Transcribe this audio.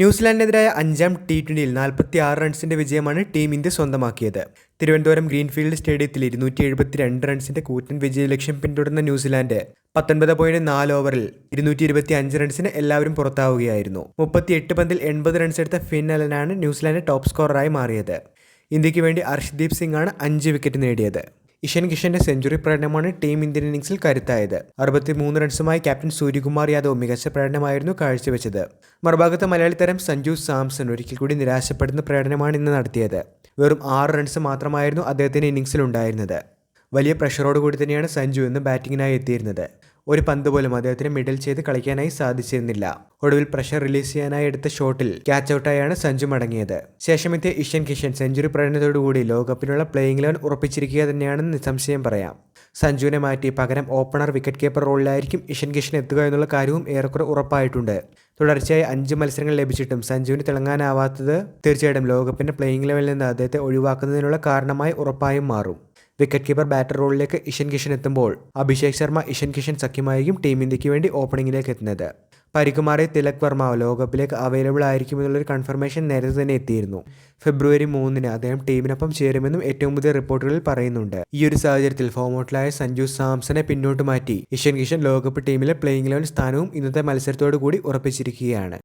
ന്യൂസിലാൻഡിനെതിരായ അഞ്ചാം ടി ട്വന്റിയിൽ നാൽപ്പത്തി ആറ് റൺസിന്റെ വിജയമാണ് ടീം ഇന്ത്യ സ്വന്തമാക്കിയത്. തിരുവനന്തപുരം ഗ്രീൻഫീൽഡ് സ്റ്റേഡിയത്തിൽ ഇരുന്നൂറ്റി എഴുപത്തിരണ്ട് റൺസിന്റെ കൂറ്റൻ വിജയലക്ഷ്യം പിന്തുടർന്ന ന്യൂസിലാൻഡ് പത്തൊൻപത് പോയിന്റ് നാല് ഓവറിൽ ഇരുന്നൂറ്റി ഇരുപത്തി അഞ്ച് റൺസിന് എല്ലാവരും പുറത്താവുകയായിരുന്നു. മുപ്പത്തിയെട്ട് പന്തിൽ എൺപത് റൺസ് എടുത്ത ഫിൻ അലനാണ് ന്യൂസിലാൻഡ് ടോപ്പ് സ്കോററായി മാറിയത്. ഇന്ത്യയ്ക്ക് വേണ്ടി അർഷ്ദീപ് സിംഗ് ആണ് അഞ്ച് വിക്കറ്റ് നേടിയത്. ഇഷൻ കിഷന്റെ സെഞ്ചുറി പ്രകടനമാണ് ടീം ഇന്ത്യൻ ഇന്നിംഗ്സിൽ കരുത്തായത്. അറുപത്തിമൂന്ന് റൺസുമായി ക്യാപ്റ്റൻ സൂര്യകുമാർ യാദവ് മികച്ച പ്രകടനമായിരുന്നു കാഴ്ചവെച്ചത്. മറുഭാഗത്ത് മലയാളി താരം സഞ്ജു സാംസൺ ഒരിക്കൽ കൂടി നിരാശപ്പെടുന്ന പ്രകടനമാണ് ഇന്ന് നടത്തിയത്. വെറും ആറ് റൺസ് മാത്രമായിരുന്നു അദ്ദേഹത്തിന്റെ ഇന്നിംഗ്സിലുണ്ടായിരുന്നത് വലിയ പ്രഷറോടുകൂടി തന്നെയാണ് സഞ്ജു ഇന്ന് ബാറ്റിങ്ങിനായി എത്തിയിരുന്നത്. ഒരു പന്ത് പോലും അദ്ദേഹത്തിന് മിഡിൽ ചെയ്ത് കളിക്കാനായി സാധിച്ചിരുന്നില്ല. ഒടുവിൽ പ്രഷർ റിലീസ് ചെയ്യാനായി എടുത്ത ഷോട്ടിൽ ക്യാച്ച് ഔട്ടായാണ് സഞ്ജു മടങ്ങിയത്. ശേഷമെത്തിയ ഇഷ്യൻ കിഷൻ സെഞ്ചുറി പ്രകടനത്തോടുകൂടി ലോകകപ്പിനുള്ള പ്ലേയിങ് ലെവൻ ഉറപ്പിച്ചിരിക്കുക തന്നെയാണെന്ന് നിസ്സംശയം പറയാം. സഞ്ജുവിനെ മാറ്റി പകരം ഓപ്പണർ വിക്കറ്റ് കീപ്പർ റോളിലായിരിക്കും ഇഷൻ കിഷൻ എത്തുക എന്നുള്ള കാര്യവും ഏറെക്കുറെ ഉറപ്പായിട്ടുണ്ട്. തുടർച്ചയായി അഞ്ച് മത്സരങ്ങൾ ലഭിച്ചിട്ടും സഞ്ജുവിന് തിളങ്ങാനാവാത്തത് തീർച്ചയായിട്ടും ലോകകപ്പിന്റെ പ്ലേയിങ് ലെവലിൽ നിന്ന് അദ്ദേഹത്തെ ഒഴിവാക്കുന്നതിനുള്ള കാരണമായി ഉറപ്പായും മാറും. വിക്കറ്റ് കീപ്പർ ബാറ്റർ റോളിലേക്ക് ഇഷൻ കിഷൻ എത്തുമ്പോൾ അഭിഷേക് ശർമ്മ ഇഷൻ കിഷൻ സഖ്യമായിരിക്കും ടീം ഇന്ത്യയ്ക്ക് വേണ്ടി ഓപ്പണിംഗിലേക്ക് എത്തുന്നത്. പരിക്കുമാറിയ തിലക് വർമ്മ ലോകകപ്പിലേക്ക് അവൈലബിൾ ആയിരിക്കുമെന്നുള്ളൊരു കൺഫർമേഷൻ നേരത്തെ തന്നെ എത്തിയിരുന്നു. ഫെബ്രുവരി മൂന്നിന് അദ്ദേഹം ടീമിനൊപ്പം ചേരുമെന്നും ഏറ്റവും പുതിയ റിപ്പോർട്ടുകളിൽ പറയുന്നുണ്ട്. ഈ ഒരു സാഹചര്യത്തിൽ ഫോമൗട്ടിലായ സഞ്ജു സാംസനെ പിന്നോട്ട് മാറ്റി. ഇഷൻ കിഷൻ ലോകകപ്പ് ടീമിലെ പ്ലേയിംഗ് ലെവൻ സ്ഥാനവും ഇന്നത്തെ മത്സരത്തോടു കൂടി ഉറപ്പിച്ചിരിക്കുകയാണ്.